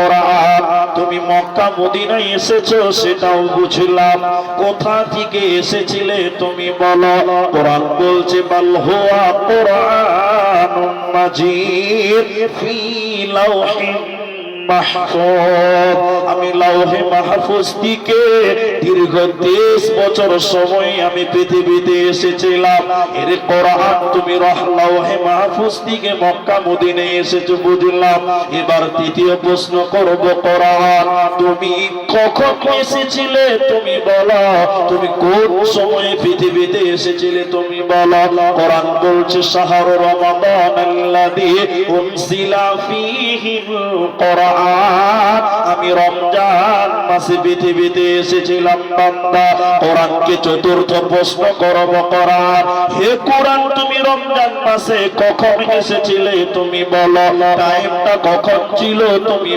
কোরআন তুমি মক্কা, মদিনায় এসেছ, সেটাও বুঝলাম। কোথা থেকে এসেছিলে তুমি বলো। কোরআন বলছে, বাল হুয়া কোরআন মাজিদ ফি মাহফুজ। আমি লাউহে মাহফুজ থেকে দীর্ঘ তেইশ বছর সময় আমি পৃথিবীতে এসেছিলাম। এর কোরআন তুমি লাউহে মাহফুজ মক্কা মদিনে এসেছ বুঝলাম। এবার তৃতীয় প্রশ্ন করব কোরআন। তুমি কখন এসেছিলে? তুমি বলো। তুমি কোন সময়ে পৃথিবীতে এসেছিলে? তুমি বলো। কোরআন বলছে, শাহর রমাদান আল্লাযী উনসিলা ফীহিল কোরআন। আমি রমজান মাসে পৃথিবীতে এসেছিলাম কোরআনকে চতুর্থ করব হে কোরআন, তুমি রমজান মাসে কখন এসেছিলে তুমি বলো। টাইমটা কখন ছিল তুমি